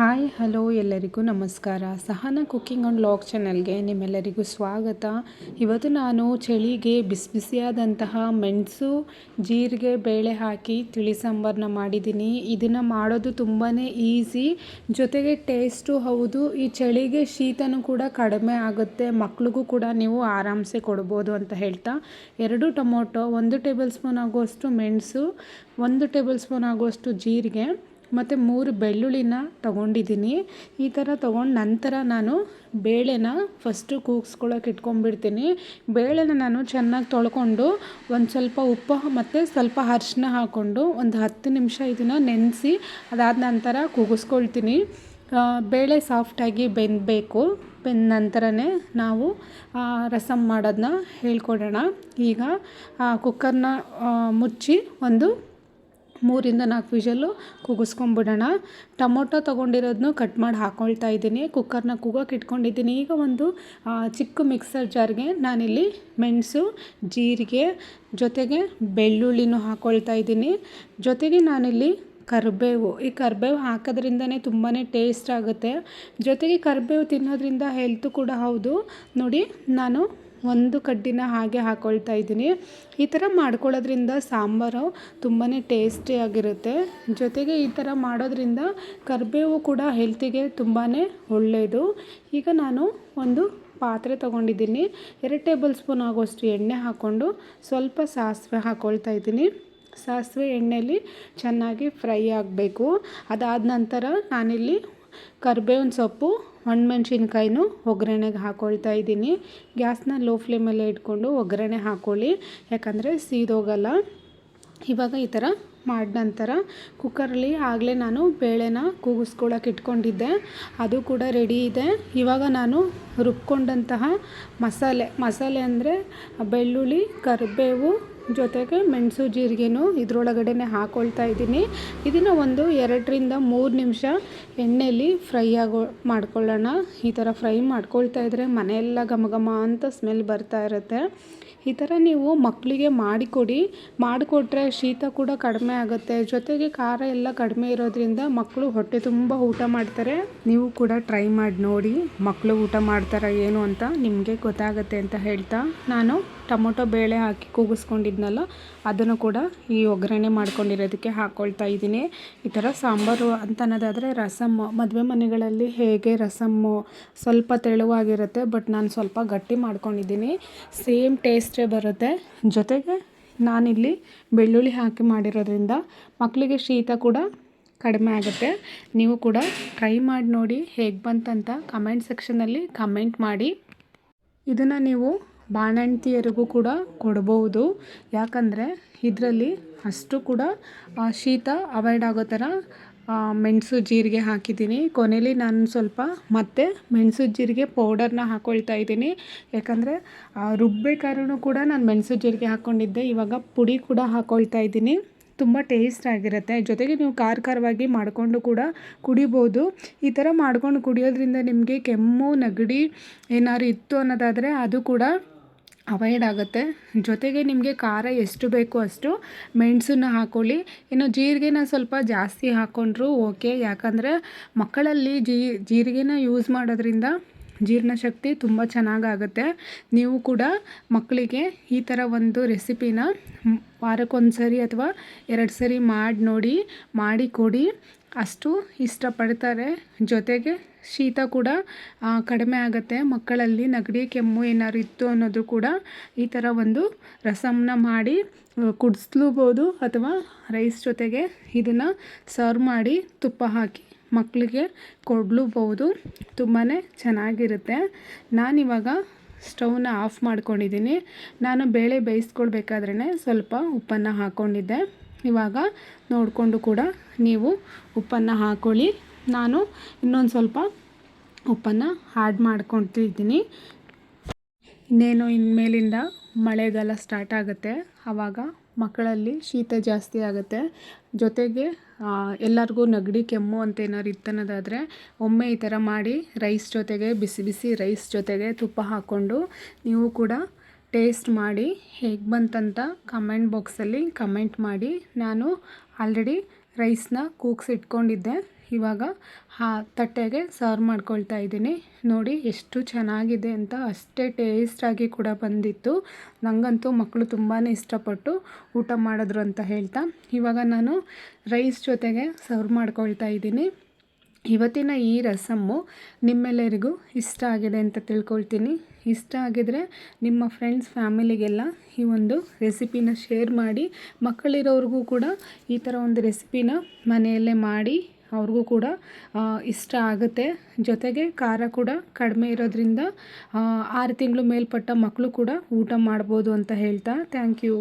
Hi, hello, ಎಲ್ಲರಿಗೂ ನಮಸ್ಕಾರ. ಸಹನ cooking and log ಚಾನಲ್ಗೆ ನಿಮ್ಮೆಲ್ಲರಿಗೂ ಸ್ವಾಗತ. ಇವತ್ತು ನಾನು ಚಳಿಗೆ ಬಿಸಿ ಬಿಸಿಯಾದಂತಹ ಮೆಣಸು, ಜೀರಿಗೆ, ಬೇಳೆ ಹಾಕಿ ತಿಳಿ ಸಾಂಬಾರನ್ನ ಮಾಡಿದ್ದೀನಿ. ಇದನ್ನು ಮಾಡೋದು ತುಂಬಾ ಈಸಿ. ಜೊತೆಗೆ ಟೇಸ್ಟು ಹೌದು, ಈ ಚಳಿಗೆ ಶೀತನೂ ಕೂಡ ಕಡಿಮೆ ಆಗುತ್ತೆ. ಮಕ್ಳಿಗೂ ಕೂಡ ನೀವು ಆರಾಮ್ಸೆ ಕೊಡ್ಬೋದು ಅಂತ ಹೇಳ್ತಾ. ಎರಡು ಟೊಮೊಟೊ, ಒಂದು ಟೇಬಲ್ ಸ್ಪೂನ್ ಆಗುವಷ್ಟು ಮೆಣಸು, ಒಂದು ಟೇಬಲ್ ಸ್ಪೂನ್ ಆಗುವಷ್ಟು ಜೀರಿಗೆ. ಮತ್ತು ಮೂರು ಬೆಳ್ಳುಳ್ಳಿನ ತೊಗೊಂಡಿದ್ದೀನಿ. ಈ ಥರ ತೊಗೊಂಡು ನಂತರ ನಾನು ಬೇಳೆನ ಫಸ್ಟು ಕೂಗಿಸ್ಕೊಳಕ್ಕೆ ಇಟ್ಕೊಂಡ್ಬಿಡ್ತೀನಿ. ಬೇಳೆನ ನಾನು ಚೆನ್ನಾಗಿ ತೊಳ್ಕೊಂಡು ಒಂದು ಸ್ವಲ್ಪ ಉಪ್ಪು ಮತ್ತು ಸ್ವಲ್ಪ ಅರ್ಶಿನ ಹಾಕ್ಕೊಂಡು ಒಂದು ಹತ್ತು ನಿಮಿಷ ಇದನ್ನು ನೆನೆಸಿ ಅದಾದ ನಂತರ ಕೂಗಿಸ್ಕೊಳ್ತೀನಿ. ಬೇಳೆ ಸಾಫ್ಟಾಗಿ ಬೆಂದಬೇಕು. ಬೆಂದ ನಂತರನೇ ನಾವು ರಸಮ್ ಮಾಡೋದನ್ನ ಹೇಳ್ಕೊಡೋಣ. ಈಗ ಕುಕ್ಕರ್ನ ಮುಚ್ಚಿ ಒಂದು ಮೂರಿಂದ ನಾಲ್ಕು ವಿಷಲ್ಲು ಕೂಗಿಸ್ಕೊಂಬಿಡೋಣ ಟೊಮೊಟೊ ತೊಗೊಂಡಿರೋದನ್ನು ಕಟ್ ಮಾಡಿ ಹಾಕ್ಕೊಳ್ತಾ ಇದ್ದೀನಿ. ಕುಕ್ಕರ್ನ ಕೂಗೋಕೆ ಇಟ್ಕೊಂಡಿದ್ದೀನಿ. ಈಗ ಒಂದು ಚಿಕ್ಕ ಮಿಕ್ಸರ್ ಜಾರ್ಗೆ ನಾನಿಲ್ಲಿ ಮೆಣಸು, ಜೀರಿಗೆ, ಜೊತೆಗೆ ಬೆಳ್ಳುಳ್ಳಿನೂ ಹಾಕ್ಕೊಳ್ತಾ ಇದ್ದೀನಿ. ಜೊತೆಗೆ ನಾನಿಲ್ಲಿ ಕರಿಬೇವು. ಈ ಕರಿಬೇವು ಹಾಕೋದ್ರಿಂದನೇ ತುಂಬಾ ಟೇಸ್ಟ್ ಆಗುತ್ತೆ. ಜೊತೆಗೆ ಕರಿಬೇವು ತಿನ್ನೋದ್ರಿಂದ ಹೆಲ್ತು ಕೂಡ ಹೌದು. ನೋಡಿ, ನಾನು ಒಂದು ಕಡ್ಡಿನ ಹಾಗೆ ಹಾಕ್ಕೊಳ್ತಾ ಇದ್ದೀನಿ. ಈ ಥರ ಮಾಡ್ಕೊಳ್ಳೋದ್ರಿಂದ ಸಾಂಬಾರು ತುಂಬಾ ಟೇಸ್ಟಿಯಾಗಿರುತ್ತೆ ಜೊತೆಗೆ ಈ ಥರ ಮಾಡೋದ್ರಿಂದ ಕರಿಬೇವು ಕೂಡ ಹೆಲ್ತಿಗೆ ತುಂಬಾ ಒಳ್ಳೆಯದು ಈಗ ನಾನು ಒಂದು ಪಾತ್ರೆ ತೊಗೊಂಡಿದ್ದೀನಿ. ಎರಡು ಟೇಬಲ್ ಸ್ಪೂನ್ ಆಗೋಷ್ಟು ಎಣ್ಣೆ ಹಾಕ್ಕೊಂಡು ಸ್ವಲ್ಪ ಸಾಸಿವೆ ಹಾಕ್ಕೊಳ್ತಾ ಇದ್ದೀನಿ. ಸಾಸಿವೆ ಎಣ್ಣೆಯಲ್ಲಿ ಚೆನ್ನಾಗಿ ಫ್ರೈ ಆಗಬೇಕು. ಅದಾದ ನಂತರ ನಾನಿಲ್ಲಿ ಕರಿಬೇವಿನ ಸೊಪ್ಪು ಒಣಮೆಣ್ಸಿನ್ಕಾಯಿನೂ ಒಗ್ಗರಣೆಗೆ ಹಾಕೊಳ್ತಾ ಇದ್ದೀನಿ. ಗ್ಯಾಸ್ನ ಲೋ ಫ್ಲೇಮಲ್ಲೇ ಇಟ್ಕೊಂಡು ಒಗ್ಗರಣೆ ಹಾಕ್ಕೊಳ್ಳಿ ಯಾಕಂದರೆ ಸೀದೋಗಲ್ಲ. ಇವಾಗ ಈ ಥರ ಮಾಡಿದ ನಂತರ ಕುಕ್ಕರಲ್ಲಿ ಆಗಲೇ ನಾನು ಬೇಳೆನ ಕೂಗಿಸ್ಕೊಳ್ಳೋಕೆ ಇಟ್ಕೊಂಡಿದ್ದೆ. ಅದು ಕೂಡ ರೆಡಿ ಇದೆ. ಇವಾಗ ನಾನು ರುಬ್ಕೊಂಡಂತಹ ಮಸಾಲೆ ಮಸಾಲೆ ಅಂದರೆ ಬೆಳ್ಳುಳ್ಳಿ, ಕರಿಬೇವು ಜೊತೆಗೆ ಮೆಣಸು ಜೀರಿಗೆನೂ ಇದರೊಳಗಡೆ ಹಾಕ್ಕೊಳ್ತಾ ಇದ್ದೀನಿ. ಇದನ್ನು ಒಂದು ಎರಡರಿಂದ ಮೂರು ನಿಮಿಷ ಎಣ್ಣೆಯಲ್ಲಿ ಫ್ರೈ ಆಗೋ, ಮಾಡ್ಕೊಳ್ಳೋಣ. ಈ ಥರ ಫ್ರೈ ಮಾಡ್ಕೊಳ್ತಾ ಇದ್ದರೆ ಮನೆಯೆಲ್ಲ ಘಮ ಘಮ ಅಂತ ಸ್ಮೆಲ್ ಬರ್ತಾ ಇರುತ್ತೆ. ಈ ಥರ ನೀವು ಮಕ್ಕಳಿಗೆ ಮಾಡಿಕೊಡಿ. ಮಾಡಿಕೊಟ್ರೆ ಶೀತ ಕೂಡ ಕಡಿಮೆ ಆಗುತ್ತೆ. ಜೊತೆಗೆ ಖಾರ ಎಲ್ಲ ಕಡಿಮೆ ಇರೋದ್ರಿಂದ ಮಕ್ಕಳು ಹೊಟ್ಟೆ ತುಂಬ ಊಟ ಮಾಡ್ತಾರೆ. ನೀವು ಕೂಡ ಟ್ರೈ ಮಾಡಿ ನೋಡಿ ಮಕ್ಕಳು ಊಟ ಮಾಡ್ತಾರಾ ಏನು ಅಂತ ನಿಮಗೆ ಗೊತ್ತಾಗುತ್ತೆ ಅಂತ ಹೇಳ್ತಾ ನಾನು ಟೊಮೊಟೊ ಬೇಳೆ ಹಾಕಿ ಕೂಗಿಸ್ಕೊಂಡಿದ್ನಲ್ಲ, ಅದನ್ನು ಕೂಡ ಈ ಒಗ್ಗರಣೆ ಮಾಡ್ಕೊಂಡಿರೋದಕ್ಕೆ ಹಾಕ್ಕೊಳ್ತಾ ಇದ್ದೀನಿ. ಈ ಥರ ಸಾಂಬಾರು ಅಂತ ಅನ್ನೋದಾದರೆ ರಸಮ್ಮು ಮದುವೆ ಮನೆಗಳಲ್ಲಿ ಹೇಗೆ ರಸಮ್ಮು ಸ್ವಲ್ಪ ತೆಳುವಾಗಿರುತ್ತೆ, ಬಟ್ ನಾನು ಸ್ವಲ್ಪ ಗಟ್ಟಿ ಮಾಡ್ಕೊಂಡಿದ್ದೀನಿ. ಸೇಮ್ ಟೇಸ್ಟೇ ಬರುತ್ತೆ. ಜೊತೆಗೆ ನಾನಿಲ್ಲಿ ಬೆಳ್ಳುಳ್ಳಿ ಹಾಕಿ ಮಾಡಿರೋದ್ರಿಂದ ಮಕ್ಕಳಿಗೆ ಶೀತ ಕೂಡ ಕಡಿಮೆ ಆಗುತ್ತೆ. ನೀವು ಕೂಡ ಟ್ರೈ ಮಾಡಿ ನೋಡಿ ಹೇಗೆ ಬಂತಂತ ಕಮೆಂಟ್ ಸೆಕ್ಷನಲ್ಲಿ ಕಮೆಂಟ್ ಮಾಡಿ. ಇದನ್ನು ನೀವು ಬಾಣಂತಿಯರಿಗೂ ಕೂಡ ಕೊಡ್ಬೋದು. ಯಾಕಂದರೆ ಇದರಲ್ಲಿ ಅಷ್ಟು ಕೂಡ ಶೀತ ಅವಾಯ್ಡ್ ಆಗೋ ಥರ ಮೆಣಸು ಜೀರಿಗೆ ಹಾಕಿದ್ದೀನಿ. ಕೊನೆಯಲ್ಲಿ ನಾನು ಸ್ವಲ್ಪ ಮತ್ತೆ ಮೆಣಸು ಜೀರಿಗೆ ಪೌಡರ್ನ ಹಾಕ್ಕೊಳ್ತಾ ಇದ್ದೀನಿ. ಯಾಕಂದರೆ ರುಬ್ಬೇಕಾದ್ರೂ ಕೂಡ ನಾನು ಮೆಣಸು ಜೀರಿಗೆ ಹಾಕ್ಕೊಂಡಿದ್ದೆ ಇವಾಗ ಪುಡಿ ಕೂಡ ಹಾಕ್ಕೊಳ್ತಾ ಇದ್ದೀನಿ. ತುಂಬ ಟೇಸ್ಟ್ ಆಗಿರುತ್ತೆ. ಜೊತೆಗೆ ನೀವು ಖಾರ ಖಾರವಾಗಿ ಮಾಡಿಕೊಂಡು ಕೂಡ ಕುಡಿಬೋದು. ಈ ಥರ ಮಾಡ್ಕೊಂಡು ಕುಡಿಯೋದ್ರಿಂದ ನಿಮಗೆ ಕೆಮ್ಮು, ನೆಗಡಿ ಏನಾದ್ರು ಇತ್ತು ಅನ್ನೋದಾದರೆ ಅದು ಕೂಡ ಅವಾಯ್ಡ್ ಆಗುತ್ತೆ. ಜೊತೆಗೆ ನಿಮಗೆ ಖಾರ ಎಷ್ಟು ಬೇಕು ಅಷ್ಟು ಮೆಣಸನ್ನು ಹಾಕ್ಕೊಳ್ಳಿ ಇನ್ನು ಜೀರಿಗೆನ ಸ್ವಲ್ಪ ಜಾಸ್ತಿ ಹಾಕ್ಕೊಂಡ್ರು ಓಕೆ ಯಾಕಂದರೆ ಮಕ್ಕಳಲ್ಲಿ ಜೀರಿಗೆನ ಯೂಸ್ ಮಾಡೋದ್ರಿಂದ ಜೀರ್ಣಶಕ್ತಿ ತುಂಬ ಚೆನ್ನಾಗಾಗುತ್ತೆ ನೀವು ಕೂಡ ಮಕ್ಕಳಿಗೆ ಈ ಥರ ಒಂದು ರೆಸಿಪಿನ ವಾರಕ್ಕೊಂದು ಸರಿ ಅಥವಾ ಎರಡು ಸರಿ ಮಾಡಿ ನೋಡಿ, ಮಾಡಿ ಕೊಡಿ. ಅಷ್ಟು ಇಷ್ಟಪಡ್ತಾರೆ. ಜೊತೆಗೆ ಶೀತ ಕೂಡ ಕಡಿಮೆ ಆಗುತ್ತೆ. ಮಕ್ಕಳಲ್ಲಿ ನೆಗಡಿ, ಕೆಮ್ಮು ಏನಾದ್ರು ಇತ್ತು ಅನ್ನೋದು ಕೂಡ ಈ ಥರ ಒಂದು ರಸಮ್ನ ಮಾಡಿ ಕುಡಿಸ್ಲೂಬೋದು ಅಥವಾ ರೈಸ್ ಜೊತೆಗೆ ಇದನ್ನು ಸರ್ವ್ ಮಾಡಿ ತುಪ್ಪ ಹಾಕಿ ಮಕ್ಕಳಿಗೆ ಕೊಡ್ಲೂಬೋದು. ತುಂಬಾ ಚೆನ್ನಾಗಿರುತ್ತೆ. ನಾನಿವಾಗ ಸ್ಟವ್ನ ಆಫ್ ಮಾಡ್ಕೊಂಡಿದ್ದೀನಿ. ನಾನು ಬೇಳೆ ಬೇಯಿಸ್ಕೊಳ್ಬೇಕಾದ್ರೆ ಸ್ವಲ್ಪ ಉಪ್ಪನ್ನು ಹಾಕ್ಕೊಂಡಿದ್ದೆ ಇವಾಗ ನೋಡಿಕೊಂಡು ಕೂಡ ನೀವು ಉಪ್ಪನ್ನು ಹಾಕ್ಕೊಳ್ಳಿ ನಾನು ಇನ್ನೊಂದು ಸ್ವಲ್ಪ ಉಪ್ಪನ್ನು ಆ್ಯಡ್ ಮಾಡ್ಕೊತಿದ್ದೀನಿ. ಇನ್ನೇನು ಇನ್ಮೇಲಿಂದ ಮಳೆಗಾಲ ಸ್ಟಾರ್ಟ್ ಆಗುತ್ತೆ. ಆವಾಗ ಮಕ್ಕಳಲ್ಲಿ ಶೀತ ಜಾಸ್ತಿ ಆಗುತ್ತೆ. ಜೊತೆಗೆ ಎಲ್ಲರಿಗೂ ನೆಗಡಿ, ಕೆಮ್ಮು ಅಂತ ಏನಾದ್ರು ಇತ್ತನ್ನೋದಾದರೆ ಒಮ್ಮೆ ಈ ಥರ ಮಾಡಿ ರೈಸ್ ಜೊತೆಗೆ, ಬಿಸಿ ಬಿಸಿ ರೈಸ್ ಜೊತೆಗೆ ತುಪ್ಪ ಹಾಕ್ಕೊಂಡು ನೀವು ಕೂಡ ಟೇಸ್ಟ್ ಮಾಡಿ ಹೇಗೆ ಬಂತಂತ ಕಮೆಂಟ್ ಬಾಕ್ಸಲ್ಲಿ ಕಮೆಂಟ್ ಮಾಡಿ. ನಾನು ಆಲ್ರೆಡಿ ರೈಸ್ನ ಕೂಗ್ಸಿಟ್ಕೊಂಡಿದ್ದೆ. ಇವಾಗ ಆ ತಟ್ಟೆಗೆ ಸರ್ವ್ ಮಾಡ್ಕೊಳ್ತಾ ಇದ್ದೀನಿ. ನೋಡಿ ಎಷ್ಟು ಚೆನ್ನಾಗಿದೆ ಅಂತ ಅಷ್ಟೇ ಟೇಸ್ಟಾಗಿ ಕೂಡ ಬಂದಿತ್ತು. ನನಗಂತೂ ಮಕ್ಕಳು ತುಂಬಾ ಇಷ್ಟಪಟ್ಟು ಊಟ ಮಾಡಿದ್ರು ಅಂತ ಹೇಳ್ತಾ. ಇವಾಗ ನಾನು ರೈಸ್ ಜೊತೆಗೆ ಸರ್ವ್ ಮಾಡ್ಕೊಳ್ತಾ ಇದ್ದೀನಿ. ಇವತ್ತಿನ ಈ ರಸಮ್ಮು ನಿಮ್ಮೆಲ್ಲರಿಗೂ ಇಷ್ಟ ಆಗಿದೆ ಅಂತ ತಿಳ್ಕೊಳ್ತೀನಿ. ಇಷ್ಟ ಆಗಿದರೆ ನಿಮ್ಮ ಫ್ರೆಂಡ್ಸ್ ಫ್ಯಾಮಿಲಿಗೆಲ್ಲ ಈ ಒಂದು ರೆಸಿಪಿನ ಶೇರ್ ಮಾಡಿ ಮಕ್ಕಳಿರೋರಿಗೂ ಕೂಡ ಈ ಥರ ಒಂದು ರೆಸಿಪಿನ ಮನೆಯಲ್ಲೇ ಮಾಡಿ ಅವ್ರಿಗೂ ಕೂಡ ಇಷ್ಟ ಆಗುತ್ತೆ. ಜೊತೆಗೆ ಖಾರ ಕೂಡ ಕಡಿಮೆ ಇರೋದ್ರಿಂದ ಆರು ತಿಂಗಳು ಮೇಲ್ಪಟ್ಟ ಮಕ್ಕಳು ಕೂಡ ಊಟ ಮಾಡ್ಬೋದು ಅಂತ ಹೇಳ್ತಾ. Thank you.